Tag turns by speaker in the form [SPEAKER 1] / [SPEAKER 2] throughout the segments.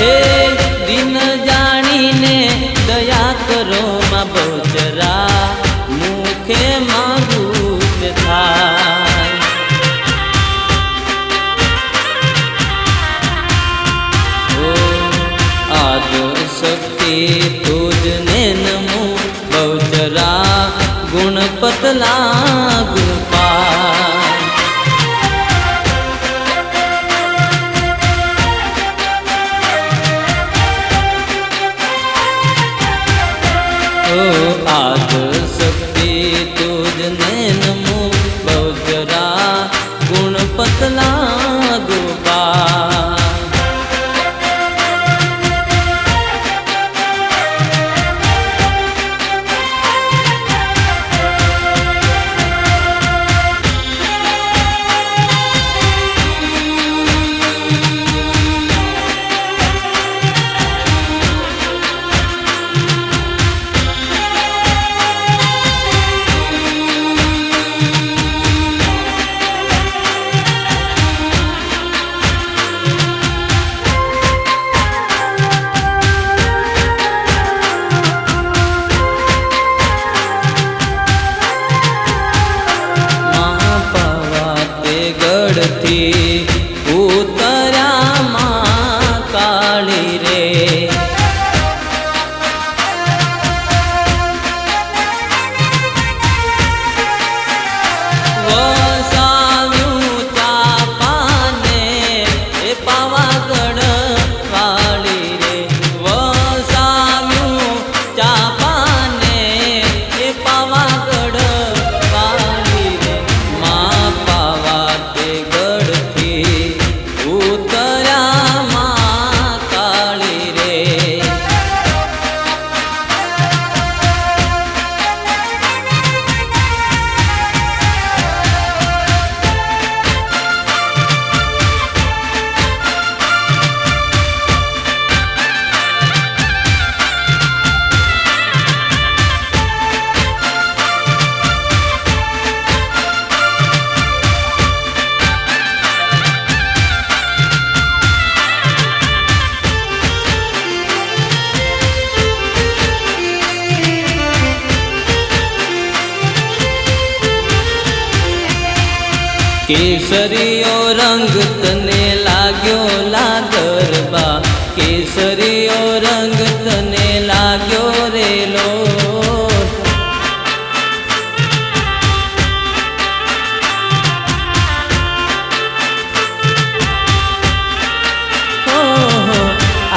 [SPEAKER 1] હે દિન કેસરીયો રંગ તને લાગ્યો લાગરબા કેસરીયો રંગ તને લાગ્યો રેલો લો.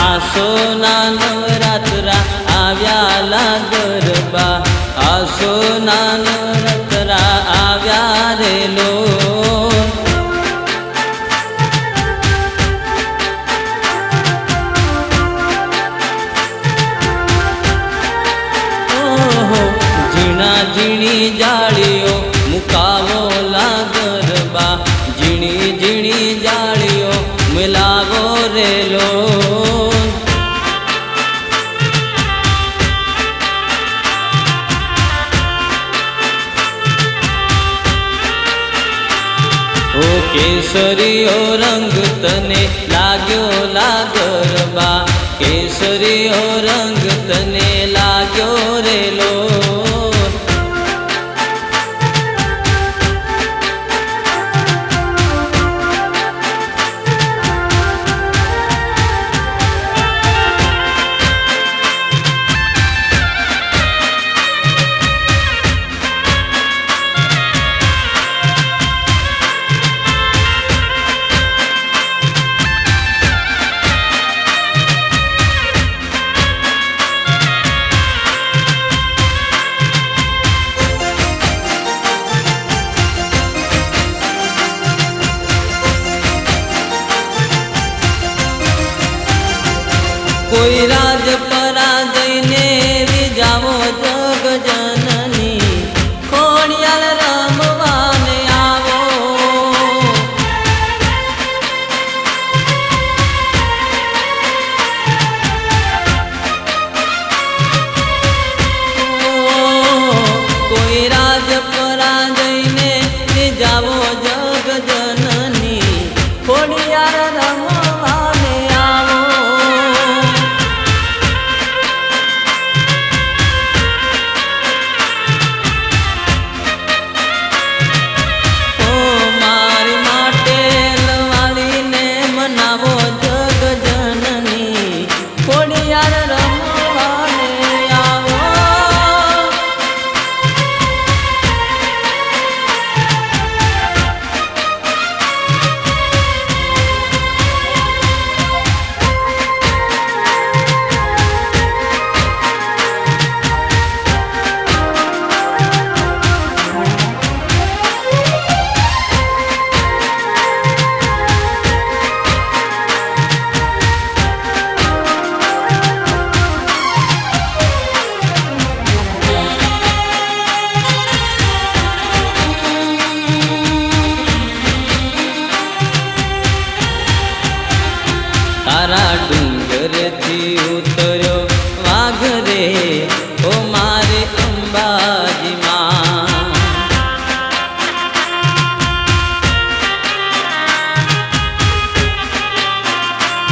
[SPEAKER 1] આસો નાનો રાતરા આવ્યા લાગરબા આસો નાનો કેસરીઓ રંગ તને લાગ્યો લાગરબા કેસરીઓ રંગ તને લાગ્યો રે લો.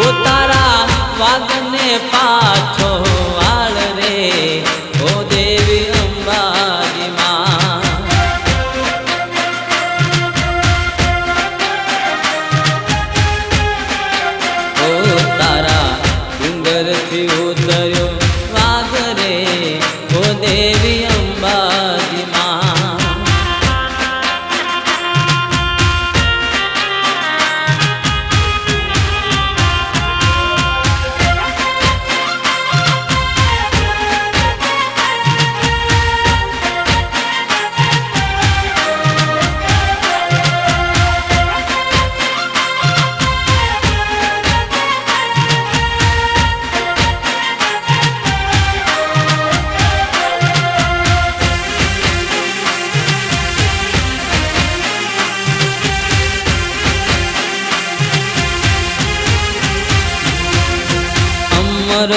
[SPEAKER 1] ઓ તારા વાગને પાછો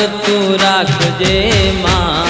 [SPEAKER 1] તું રાખજે માં.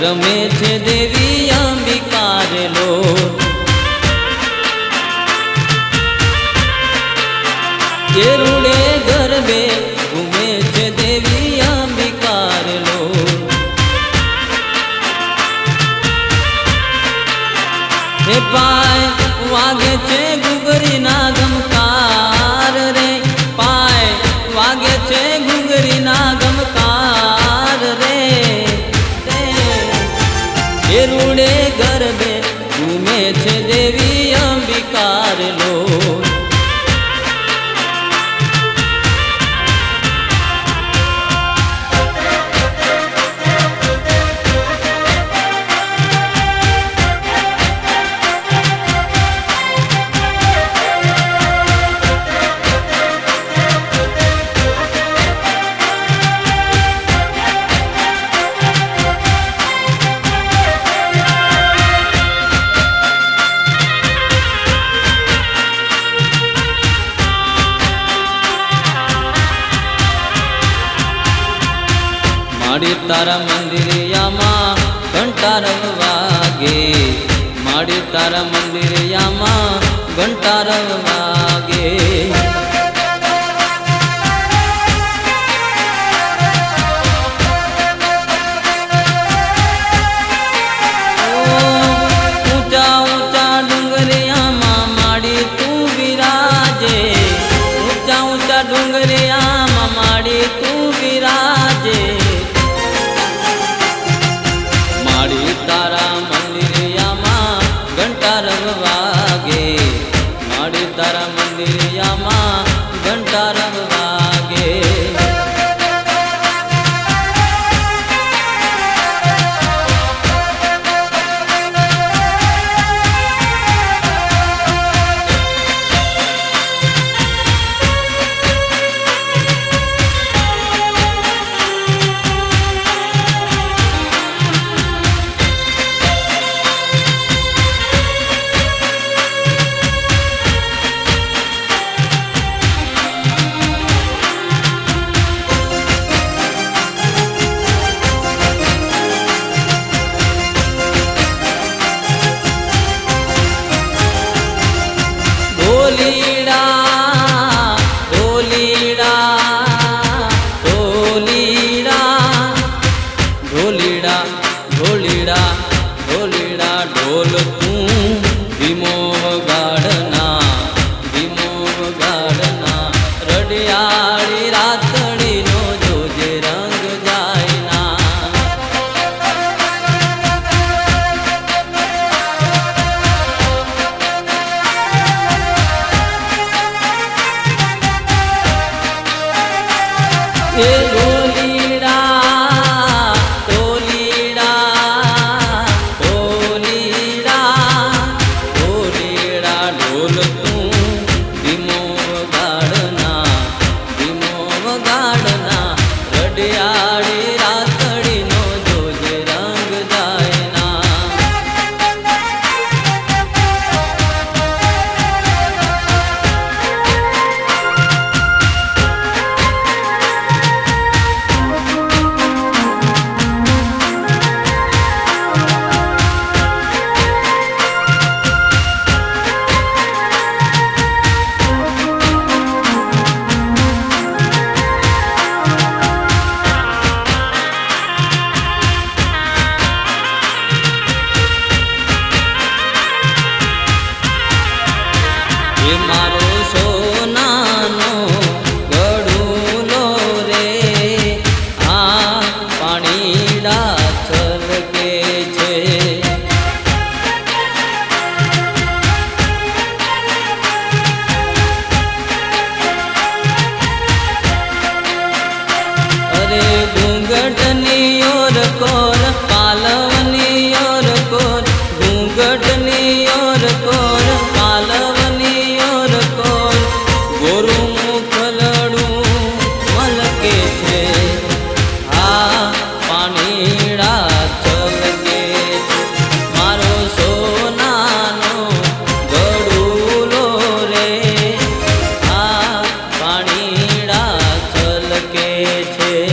[SPEAKER 1] રમે છે દેવી યામાં ઘંટાર વાગે. માડી તારા મંદિર યામાં ઘંટાર વાગે Sitaram. dimos શકે છે